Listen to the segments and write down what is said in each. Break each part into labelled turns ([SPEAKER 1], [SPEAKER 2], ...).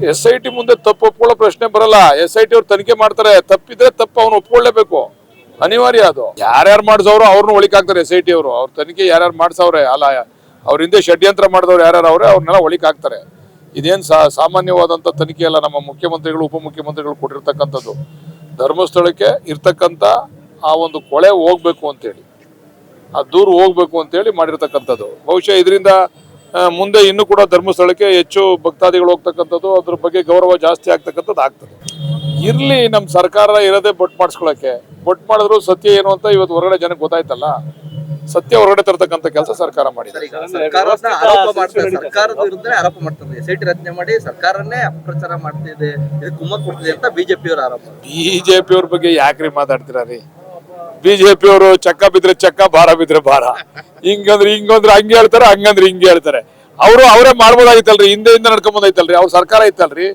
[SPEAKER 1] S I T ಮುಂದೆ ತಪ್ಪು ಒಪ್ಕೊಳ್ಳೋ ಪ್ರಶ್ನೆ ಬರಲ್ಲ. ಎಸ್ ಐ ಟಿ ಅವ್ರು ತನಿಖೆ ಮಾಡ್ತಾರೆ. ತಪ್ಪಿದ್ರೆ ತಪ್ಪು, ಅವ್ನು ಒಪ್ಕೊಳ್ಳೇಬೇಕು. ಅನಿವಾರ್ಯ ಅದು. ಯಾರ್ಯಾರು ಮಾಡಿಸೋರು ಅವ್ರನ್ನ ಒಳಿಕ್ ಹಾಕ್ತಾರೆ ಎಸ್ ಐ ಟಿ ಅವರು. ಅವ್ರ ತನಿಖೆ ಯಾರ್ಯಾರು ಮಾಡಿಸೋರೆ ಅಲ್ಲ, ಅವ್ರ ಹಿಂದೆ ಷಡ್ಯಂತ್ರ ಮಾಡಿದವ್ರು ಯಾರ್ಯಾರು ಅವ್ರೆ ಅವ್ರನ್ನೆಲ್ಲ ಒಳಿಕ್ ಹಾಕ್ತಾರೆ ಇದೇನು ಸಾಮಾನ್ಯವಾದಂಥ ತನಿಖೆ ಅಲ್ಲ. ನಮ್ಮ ಮುಖ್ಯಮಂತ್ರಿಗಳು, ಉಪಮುಖ್ಯಮಂತ್ರಿಗಳು ಕೊಟ್ಟಿರ್ತಕ್ಕಂಥದ್ದು. ಧರ್ಮಸ್ಥಳಕ್ಕೆ ಇರ್ತಕ್ಕಂಥ ಆ ಒಂದು ಕೊಳೆ ಹೋಗ್ಬೇಕು ಅಂತೇಳಿ. ಆ ದೂರ ಹೋಗ್ಬೇಕು ಅಂತೇಳಿ ಮಾಡಿರ್ತಕ್ಕಂಥದ್ದು. ಬಹುಶಃ ಇದರಿಂದ ಮುಂದೆ ಇನ್ನು ಕೂಡ ಧರ್ಮಸ್ಥಳಕ್ಕೆ ಹೆಚ್ಚು ಭಕ್ತಾದಿಗಳು ಹೋಗ್ತಕ್ಕಂಥದ್ದು ಅದ್ರ ಬಗ್ಗೆ ಗೌರವ ಜಾಸ್ತಿ ಆಗ್ತಕ್ಕಂಥದ್ದು ಆಗ್ತದೆ. ಇರ್ಲಿ ನಮ್ಮ ಸರ್ಕಾರ ಇರೋದೇ ಬೊಟ್ ಮಾಡಿಸ್ಕೊಳಕ್ಕೆ. ಬೊಟ್ ಮಾಡಿದ್ರು ಸತ್ಯ ಏನು ಅಂತ ಇವತ್ತು ಹೊರಗಡೆ ಜನಕ್ಕೆ ಗೊತ್ತಾಯ್ತಲ್ಲ. ಸತ್ಯ ಹೊರಗಡೆ ತರ್ತಕ್ಕಂಥ ಕೆಲಸ ಸರ್ಕಾರ ಮಾಡಿದೆ.
[SPEAKER 2] ಬಿಜೆಪಿಯವ್ರ ಸರ್ಕಾರವನ್ನ ಆರೋಪ ಮಾಡ್ತಾರೆ. ಸರ್ಕಾರದ ಆರೋಪ ಮಾಡ್ತಾರೆ. ಎಸ್ ಐ ಮಾಡಿ ಸರ್ಕಾರನ್ನೇ ಅಪಪ್ರಚಾರ ಮಾಡ್ತಿದೆ. ಇದು ಕುಮ್ಮಕ್ ಕೊಡ್ತಿದೆ ಅಂತ ಬಿಜೆಪಿ ಅವರ ಆರೋಪ.
[SPEAKER 1] ಬಿಜೆಪಿ ಅವ್ರ ಬಗ್ಗೆ ಯಾಕ್ರಿ ಮಾತಾಡ್ತೀರಾ ರೀ? ಬಿಜೆಪಿ ಅವರು ಚಕ್ಕ ಬಿದ್ರೆ ಚಕ್ಕ, ಭಾರ ಬಿದ್ರೆ ಭಾರ. ಹಿಂಗಂದ್ರೆ ಹಿಂಗಂದ್ರೆ ಹಂಗೆ ಹೇಳ್ತಾರೆ, ಹಂಗಂದ್ರೆ ಹಿಂಗೆ ಹೇಳ್ತಾರೆ. ಅವರು ಅವರೇ ಮಾಡ್ಬೋದಾಗಿತ್ತಲ್ರಿ ಹಿಂದೆ ಹಿಂದೆ ಬಂದೈತಲ್ರಿ ಅವ್ರ ಸರ್ಕಾರ ಐತಲ್ರಿ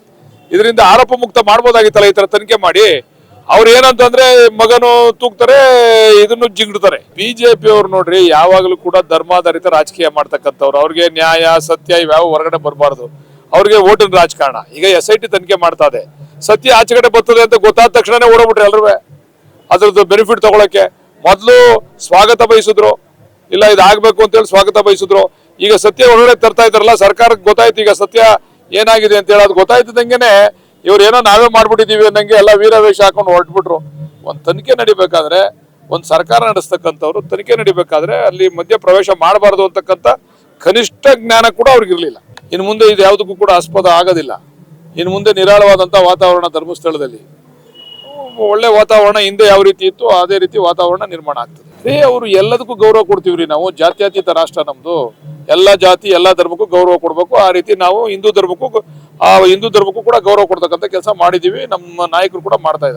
[SPEAKER 1] ಇದರಿಂದ ಆರೋಪ ಮುಕ್ತ ಮಾಡ್ಬೋದಾಗಿತ್ತಲ್ಲ ಈ ತರ ತನಿಖೆ ಮಾಡಿ. ಅವ್ರು ಏನಂತಂದ್ರೆ ಮಗನು ತೂಗ್ತಾರೆ, ಇದನ್ನು ಜಿಗಿಡ್ತಾರೆ. ಬಿಜೆಪಿ ಅವ್ರು ನೋಡ್ರಿ, ಯಾವಾಗಲೂ ಕೂಡ ಧರ್ಮಾಧಾರಿತ ರಾಜಕೀಯ ಮಾಡ್ತಕ್ಕಂಥವ್ರು. ಅವ್ರಿಗೆ ನ್ಯಾಯ, ಸತ್ಯ ಇವ್ಯಾವ ಹೊರಗಡೆ ಬರಬಾರ್ದು. ಅವ್ರಿಗೆ ಓಟಿನ ರಾಜಕಾರಣ. ಈಗ ಎಸ್ ಐ ಟಿ ತನಿಖೆ ಮಾಡ್ತಾ ಇದೆ. ಸತ್ಯ ಆಚೆಗಡೆ ಬರ್ತದೆ ಅಂತ ಗೊತ್ತಾದ ತಕ್ಷಣನೇ ಓಡೋಗ್ಬಿಟ್ರೆ ಎಲ್ರೂ ಅದ್ರದ್ದು ಬೆನಿಫಿಟ್ ತಗೊಳಕ್ಕೆ ಮೊದಲು ಸ್ವಾಗತ ಬಯಸಿದ್ರು. ಇಲ್ಲ, ಇದಾಗಬೇಕು ಅಂತೇಳಿ ಸ್ವಾಗತ ಬಯಸಿದ್ರು. ಈಗ ಸತ್ಯ ಒಳಗಡೆ ತರ್ತಾ ಇದ್ರಲ್ಲ ಸರ್ಕಾರಕ್ಕೆ ಗೊತ್ತಾಯ್ತು ಈಗ ಸತ್ಯ ಏನಾಗಿದೆ ಅಂತ ಹೇಳಿ. ಅದು ಗೊತ್ತಾಯ್ತದಂಗೆನೆ ಇವ್ರು ಏನೋ ನಾವೇ ಮಾಡ್ಬಿಟ್ಟಿದೀವಿ ಅನ್ನಂಗೆ ಎಲ್ಲ ವೀರವೇಷ ಹಾಕೊಂಡು ಹೊರಟ್ಬಿಟ್ರು. ಒಂದು ತನಿಖೆ ನಡಿಬೇಕಾದ್ರೆ, ಒಂದು ಸರ್ಕಾರ ನಡೆಸ್ತಕ್ಕಂಥವ್ರು ತನಿಖೆ ನಡಿಬೇಕಾದ್ರೆ ಅಲ್ಲಿ ಮಧ್ಯ ಪ್ರವೇಶ ಮಾಡಬಾರ್ದು ಅಂತಕ್ಕಂಥ ಕನಿಷ್ಠ ಜ್ಞಾನ ಕೂಡ ಅವ್ರಿಗಿರಲಿಲ್ಲ. ಇನ್ನು ಮುಂದೆ ಇದು ಯಾವುದಕ್ಕೂ ಕೂಡ ಆಸ್ಪದ ಆಗೋದಿಲ್ಲ. ಇನ್ನು ಮುಂದೆ ನಿರಾಳವಾದಂಥ ವಾತಾವರಣ ಧರ್ಮಸ್ಥಳದಲ್ಲಿ. ಒಳ್ಳೆ ವಾತಾವರಣ ಹಿಂದೆ ಯಾವ ರೀತಿ ಇತ್ತು ಅದೇ ರೀತಿ ವಾತಾವರಣ ನಿರ್ಮಾಣ ಆಗ್ತದೆ. ರೀ ಅವರು ಎಲ್ಲದಕ್ಕೂ ಗೌರವ ಕೊಡ್ತೀವ್ರಿ ನಾವು, ಜಾತ್ಯತೀತ ರಾಷ್ಟ್ರ ನಮ್ದು. ಎಲ್ಲ ಜಾತಿ, ಎಲ್ಲ ಧರ್ಮಕ್ಕೂ ಗೌರವ ಕೊಡಬೇಕು. ಆ ರೀತಿ ನಾವು ಹಿಂದೂ ಧರ್ಮಕ್ಕೂ ಆ ಹಿಂದೂ ಧರ್ಮಕ್ಕೂ ಕೂಡ ಗೌರವ ಕೊಡ್ತಕ್ಕಂಥ ಕೆಲಸ ಮಾಡಿದೀವಿ ನಮ್ಮ ನಾಯಕರು ಕೂಡ ಮಾಡ್ತಾ